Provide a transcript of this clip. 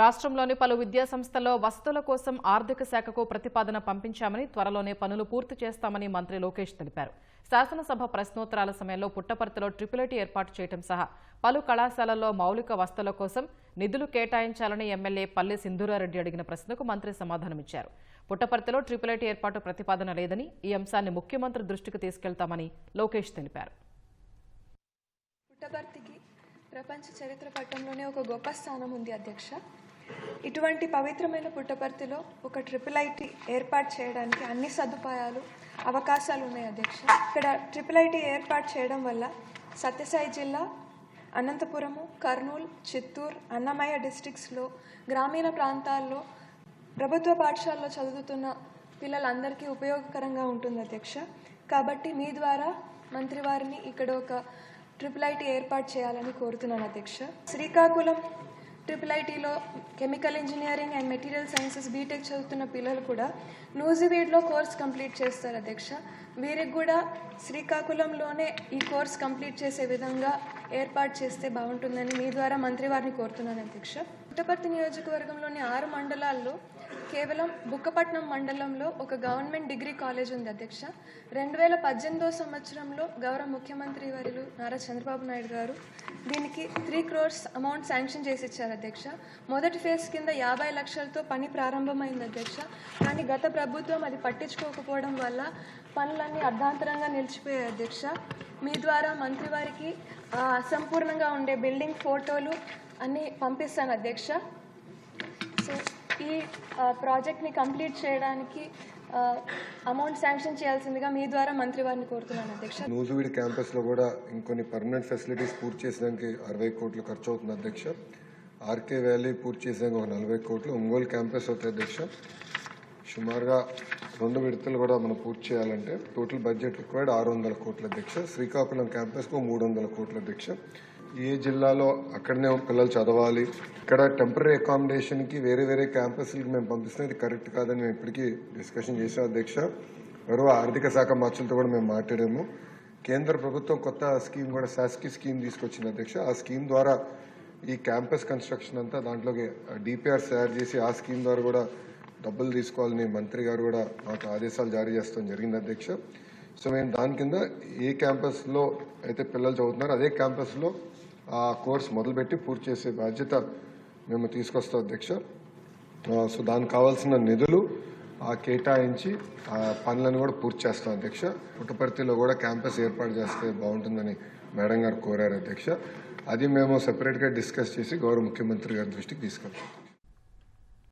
రాష్ట్రంలోని పలు విద్యా సంస్థల్లో వసతుల కోసం ఆర్థిక శాఖకు ప్రతిపాదన పంపించామని త్వరలోనే పనులు పూర్తి చేస్తామని మంత్రి లోకేష్ తెలిపారు. శాసనసభ ప్రశ్నోత్తరాల సమయంలో పుట్టపర్తిలో ట్రిపుల్ ఏర్పాటు చేయడం సహా పలు కళాశాలల్లో మౌలిక వసతుల కోసం నిధులు కేటాయించాలని ఎమ్మెల్యే పల్లె సింధూరారెడ్డి అడిగిన ప్రశ్నకు మంత్రి సమాధానమిచ్చారు. పుట్టపర్తిలో ట్రిపుల్ ఏర్పాటు ప్రతిపాదన లేదని ఈ అంశాన్ని ముఖ్యమంత్రి దృష్టికి తీసుకెళ్తామని లోకేష్ తెలిపారు. పుట్టపర్తికి ప్రపంచ చరిత్ర పట్టంలోనే ఒక గొప్ప స్థానం ఉంది అధ్యక్ష. ఇటువంటి పవిత్రమైన పుట్టపర్తిలో ఒక ట్రిపుల్ ఐటీ ఏర్పాటు చేయడానికి అన్ని సదుపాయాలు అవకాశాలు ఉన్నాయి అధ్యక్ష. ఇక్కడ ట్రిపుల్ ఐటీ ఏర్పాటు చేయడం వల్ల సత్యసాయి జిల్లా అనంతపురము కర్నూలు చిత్తూరు అన్నమయ్య డిస్టిక్స్లో గ్రామీణ ప్రాంతాల్లో ప్రభుత్వ పాఠశాలలో చదువుతున్న పిల్లలందరికీ ఉపయోగకరంగా ఉంటుంది అధ్యక్ష. కాబట్టి మీ ద్వారా మంత్రి వారిని ఇక్కడ ఒక ట్రిపుల్ ఐటీ ఏర్పాటు చేయాలని కోరుతున్నాను అధ్యక్ష. శ్రీకాకుళం ట్రిపుల్ ఐటీలో chemical engineering and material sciences BTech చదువుతున్న పిల్లలు కూడా నూజివీడ్లో కోర్స్ కంప్లీట్ చేస్తారు అధ్యక్ష. వీరికి కూడా శ్రీకాకుళంలోనే ఈ కోర్స్ కంప్లీట్ చేసే విధంగా ఏర్పాటు చేస్తే బాగుంటుందని మీ ద్వారా మంత్రి వారిని కోరుతున్నాను అధ్యక్ష. పుట్టపర్తి నియోజకవర్గంలోని ఆరు మండలాల్లో కేవలం బుక్కపట్నం మండలంలో ఒక గవర్నమెంట్ డిగ్రీ కాలేజ్ ఉంది అధ్యక్ష. రెండు వేల పద్దెనిమిదో సంవత్సరంలో గౌరవ ముఖ్యమంత్రి వర్యులు నారా చంద్రబాబు నాయుడు గారు దీనికి త్రీ క్రోర్స్ అమౌంట్ శాంక్షన్ చేసి ఇచ్చారు అధ్యక్ష. మొదటి ఫేజ్ కింద యాభై లక్షలతో పని ప్రారంభమైంది అధ్యక్ష. కానీ గత ప్రభుత్వం అది పట్టించుకోకపోవడం వల్ల పనులన్నీ అర్ధాంతరంగా నిలిచిపోయాయి అధ్యక్ష. మీ ద్వారా మంత్రి వారికి అసంపూర్ణంగా ఉండే బిల్డింగ్ ఫోటోలు అన్నీ పంపిస్తాను అధ్యక్ష. సో ఈ ప్రాజెక్ట్ని కంప్లీట్ చేయడానికి అమౌంట్ శాంక్షన్ చేయాల్సిందిగా మీ ద్వారా మంత్రి వారిని కోరుతున్నాను అధ్యక్ష. నూజువీడి క్యాంపస్లో కూడా ఇంకొన్ని పర్మనెంట్ ఫెసిలిటీస్ పూర్తి చేసడానికి అరవై కోట్లు ఖర్చు అవుతుంది అధ్యక్ష. ఆర్కే వ్యాలీ పూర్తి చేసాక ఒక నలభై కోట్లు. ఒంగోలు క్యాంపస్ అవుతాయి అధ్యక్ష. సుమారుగా రెండు విడతలు కూడా మనం పూర్తి చేయాలంటే టోటల్ బడ్జెట్ రిక్వైర్డ్ ఆరు వందల కోట్ల అధ్యక్ష. శ్రీకాకుళం క్యాంపస్కు మూడు వందల కోట్ల అధ్యక్ష. ఏ జిల్లాలో అక్కడనే పిల్లలు చదవాలి? ఇక్కడ టెంపరీ అకామిడేషన్కి వేరే వేరే క్యాంపస్లకి మేము పంపిస్తాం ఇది కరెక్ట్ కాదని మేము ఇప్పటికీ డిస్కషన్ చేసాం అధ్యక్ష. మరో ఆర్థిక శాఖ మంత్రులతో కూడా మేము మాట్లాడాము. కేంద్ర ప్రభుత్వం కొత్త స్కీమ్ కూడా శాస్కి స్కీమ్ తీసుకొచ్చింది అధ్యక్ష. ఆ స్కీమ్ ద్వారా ఈ క్యాంపస్ కన్స్ట్రక్షన్ అంతా దాంట్లోకి డిపిఆర్ తయారు చేసి ఆ స్కీమ్ ద్వారా కూడా డబ్బులు తీసుకోవాలని మంత్రి గారు కూడా మాకు ఆదేశాలు జారీ చేస్తాం జరిగింది అధ్యక్ష. సో మేము దాని కింద ఏ క్యాంపస్లో అయితే పిల్లలు చదువుతున్నారో అదే క్యాంపస్లో ఆ కోర్స్ మొదలుపెట్టి పూర్తి చేసే బాధ్యత మేము తీసుకొస్తాం అధ్యక్ష. సో దానికి కావాల్సిన నిధులు కేటాయించి ఆ పనులను కూడా పూర్తి చేస్తాం అధ్యక్ష. పుట్టపర్తిలో కూడా క్యాంపస్ ఏర్పాటు చేస్తే బాగుంటుందని మేడం గారు కోరారు అధ్యక్ష. అది మేము సెపరేట్గా డిస్కస్ చేసి గౌరవ ముఖ్యమంత్రి గారి దృష్టికి తీసుకెళ్తాం.